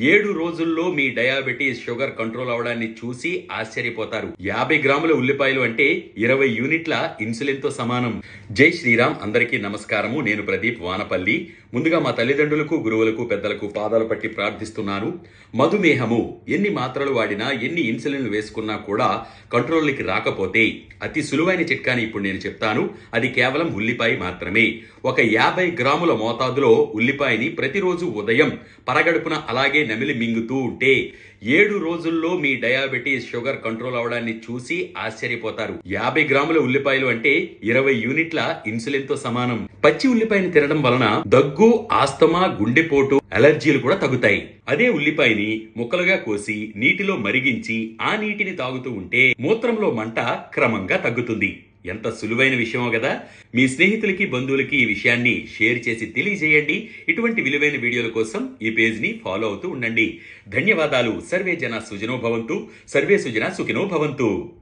ఏడు రోజుల్లో మీ డయాబెటీస్ షుగర్ కంట్రోల్ అవడాన్ని చూసి ఆశ్చర్యపోతారు. యాభై గ్రాముల ఉల్లిపాయలు అంటే ఇరవై యూనిట్ల ఇన్సులిన్తో సమానం. జై శ్రీరామ్ అందరికీ నమస్కారము. నేను ప్రదీప్ వానపల్లి. ముందుగా మా తల్లిదండ్రులకు గురువులకు పెద్దలకు పాదాలు పట్టి ప్రార్థిస్తున్నాను. మధుమేహము ఎన్ని మాత్రలు వాడినా ఎన్ని ఇన్సులిన్లు వేసుకున్నా కూడా కంట్రోల్కి రాకపోతే అతి సులువైన చిట్కాని ఇప్పుడు నేను చెప్తాను. అది కేవలం ఉల్లిపాయ మాత్రమే. ఒక యాభై గ్రాముల మోతాదులో ఉల్లిపాయని ప్రతిరోజు ఉదయం పరగడుపున అలాగే నమిలి మింగుతూ ఉంటే ఏడు రోజుల్లో మీ డయాబెటీస్ షుగర్ కంట్రోల్ అవడాన్ని చూసి ఆశ్చర్యపోతారు. యాభై గ్రాముల ఉల్లిపాయలు అంటే ఇరవై యూనిట్ల ఇన్సులిన్తో సమానం. పచ్చి ఉల్లిపాయని తినడం వలన దగ్గు ఆస్తమా గుండెపోటు అలర్జీలు కూడా తగ్గుతాయి. అదే ఉల్లిపాయని ముక్కలుగా కోసి నీటిలో మరిగించి ఆ నీటిని తాగుతూ ఉంటే మూత్రంలో మంట క్రమంగా తగ్గుతుంది. ఎంత సులువైన విషయమో కదా? మీ స్నేహితులకి బంధువులకి ఈ విషయాన్ని షేర్ చేసి తెలియజేయండి. ఇటువంటి విలువైన వీడియోల కోసం ఈ పేజ్ని ఫాలో అవుతూ ఉండండి. ధన్యవాదాలు. సర్వే జన సుజనో భవంతు. సర్వే సుజన సుఖినో భవంతు.